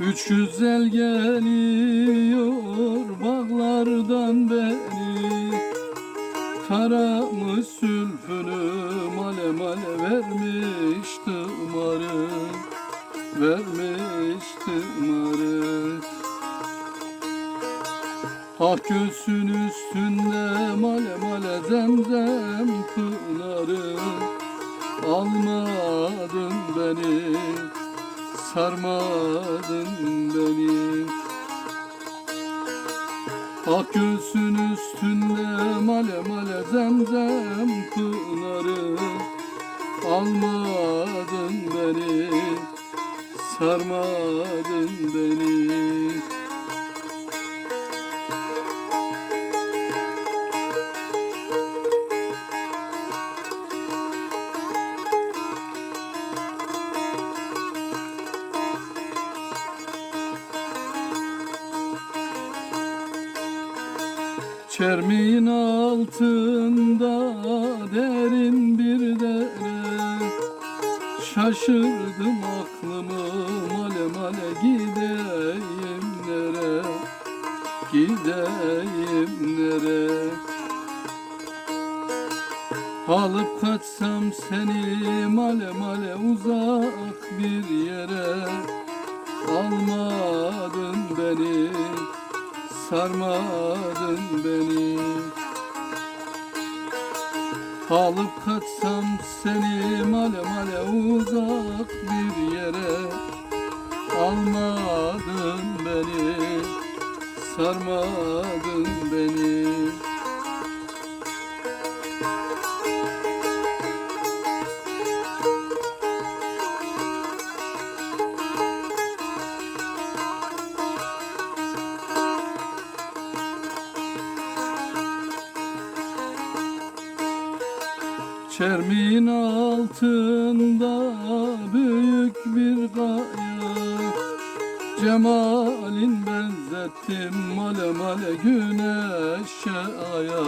Üç güzel geliyor bağlardan beri Taramış sülfünü male male vermiş tımarı Vermiş tımarı Ak göğsün üstünde male male zemzem pınarı. Almadın beni sarmadın beni. Ak göğsün üstünde male male zemzem pınarı Almadın beni sarmadın beni Çermin altında derin bir dere. Şaşırdım aklımı male male gideyim nere Gideyim nere. Alıp kaçsam seni male male uzak bir yere. Almadın beni sarmadın beni. Alıp kaçsam seni male male uzak bir yere. Almadın beni sarmadın beni Çermin altında büyük bir kaya. Cemalin benzettim male male güneşe aya.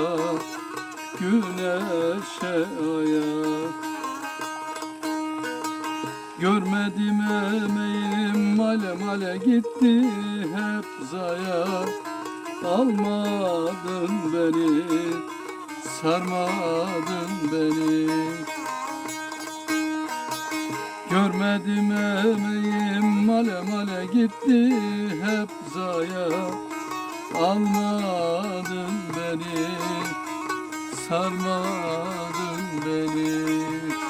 Güneşe aya. Görmedim emeğim male male gitti hep zaya. Almadın beni sarmadın beni. Görmedim emeğim male male gitti hep zaya. Almadın beni sarmadın beni